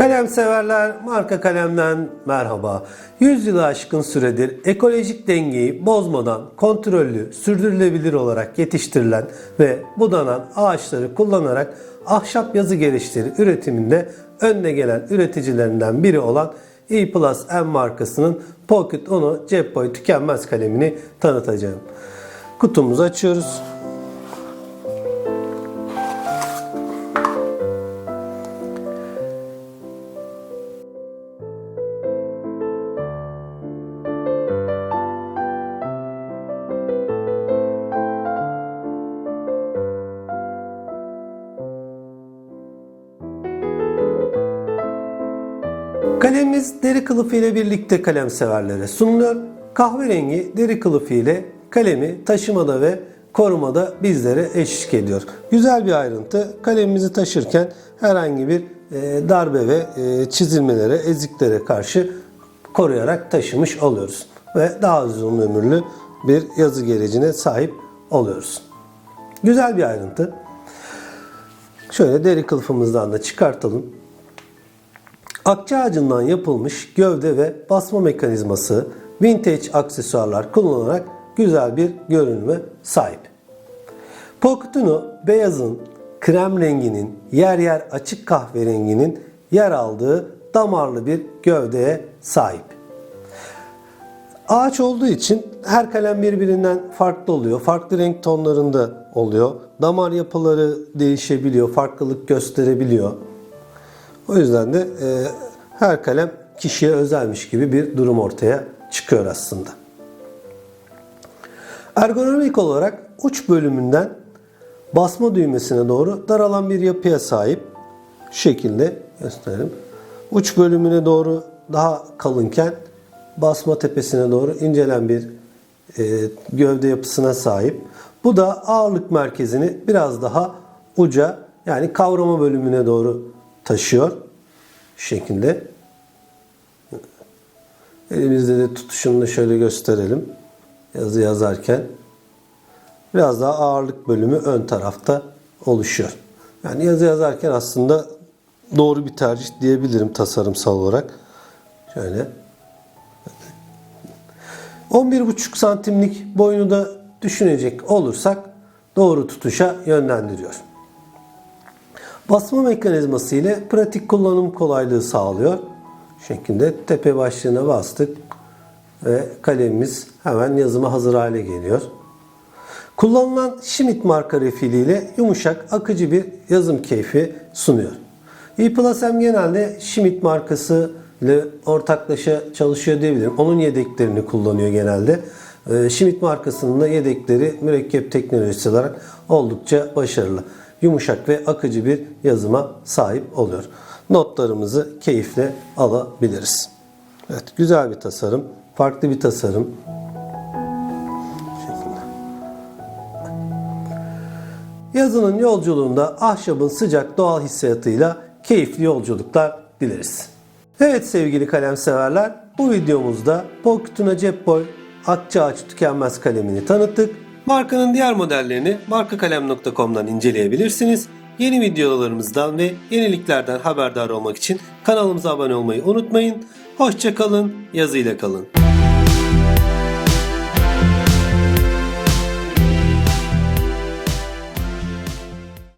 Kalem severler, marka kalemden merhaba. 100 yılı aşkın süredir ekolojik dengeyi bozmadan kontrollü, sürdürülebilir olarak yetiştirilen ve budanan ağaçları kullanarak ahşap yazı gereçleri üretiminde önde gelen üreticilerinden biri olan E Plus M markasının Pocket Uno cep boyu tükenmez kalemini tanıtacağım. Kutumuzu açıyoruz. Kalemimiz deri kılıfı ile birlikte kalem severlere sunuluyor. Kahverengi deri kılıfı ile kalemi taşımada ve korumada bizlere eşlik ediyor. Güzel bir ayrıntı. Kalemimizi taşırken herhangi bir e, darbe ve e, çizilmelere, eziklere karşı koruyarak taşımış oluyoruz. Ve daha uzun ömürlü bir yazı gerecine sahip oluyoruz. Güzel bir ayrıntı. Şöyle deri kılıfımızdan da çıkartalım. Akça ağacından yapılmış gövde ve basma mekanizması, vintage aksesuarlar kullanarak güzel bir görünüme sahip. Pocket Uno beyazın, krem renginin, yer yer açık kahverenginin yer aldığı damarlı bir gövdeye sahip. Ağaç olduğu için her kalem birbirinden farklı oluyor. Farklı renk tonlarında oluyor. Damar yapıları değişebiliyor, farklılık gösterebiliyor. O yüzden de e, her kalem kişiye özelmiş gibi bir durum ortaya çıkıyor aslında. Ergonomik olarak uç bölümünden basma düğmesine doğru daralan bir yapıya sahip. Şekilde gösterelim. Uç bölümüne doğru daha kalınken basma tepesine doğru incelen bir e, gövde yapısına sahip. Bu da ağırlık merkezini biraz daha uca yani kavrama bölümüne doğru taşıyor. Şekilde. Elimizde de tutuşunu şöyle gösterelim. Yazı yazarken. Biraz daha ağırlık bölümü ön tarafta oluşuyor. Yani yazı yazarken aslında doğru bir tercih diyebilirim tasarımsal olarak. Şöyle. 11,5 santimlik boyunu da düşünecek olursak doğru tutuşa yönlendiriyor. Basma mekanizması ile pratik kullanım kolaylığı sağlıyor. Şu şekilde tepe başlığına bastık ve kalemimiz hemen yazıma hazır hale geliyor. Kullanılan Schmidt marka refiliyle yumuşak, akıcı bir yazım keyfi sunuyor. E Plus M genelde Schmidt markası ile ortaklaşa çalışıyor diyebilirim. Onun yedeklerini kullanıyor genelde. Ee, Schmidt markasının da yedekleri mürekkep teknolojisi olarak oldukça başarılı. Yumuşak ve akıcı bir yazıma sahip oluyor. Notlarımızı keyifle alabiliriz. Evet, güzel bir tasarım, farklı bir tasarım. Yazının yolculuğunda ahşabın sıcak doğal hissiyatıyla keyifli yolculuklar dileriz. Evet sevgili kalem severler, bu videomuzda Pocketuna Cep Boy Akçaağaç Tükenmez kalemini tanıttık. Markanın diğer modellerini markakalem.com'dan inceleyebilirsiniz. Yeni videolarımızdan ve yeniliklerden haberdar olmak için kanalımıza abone olmayı unutmayın. Hoşçakalın, yazıyla kalın.